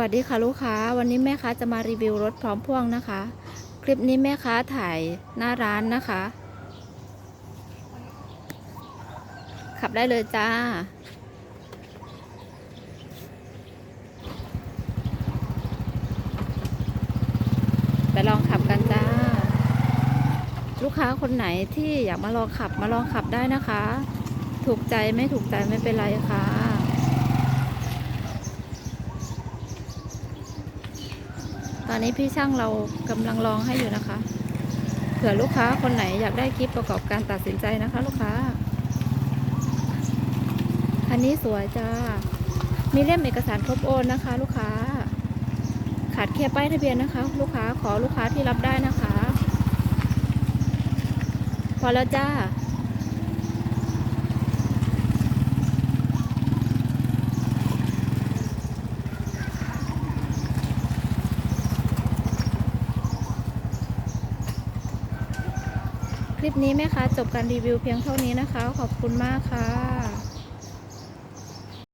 วัสดีค่ะลูกค้า วันนี้แม่ค้าจะมารีวิวรถพร้อมพ่วงนะคะ คลิปนี้แม่ค้าถ่ายหน้าร้านนะคะ ขับได้เลยจ้า ไปลองขับกันจ้า ลูกค้าคนไหนที่อยากมาลองขับมาลองขับได้นะคะ ถูกใจไม่ถูกใจไม่เป็นไรค่ะ ตอนนี้พี่ช่างเรากำลังลองให้อยู่นะคะ เผื่อลูกค้าคนไหนอยากได้คลิปประกอบการตัดสินใจนะคะ ลูกค้าคันนี้สวยจ้า มีเล่มเอกสารครบโอนนะคะ ลูกค้า ขาดแค่ป้ายทะเบียนนะคะ ลูกค้าขอลูกค้าที่รับได้นะคะ พอแล้วจ้า ลิปนี้แม่ค้าจบการรีวิวเพียงเท่านี้นะคะ ขอบคุณมากค่ะ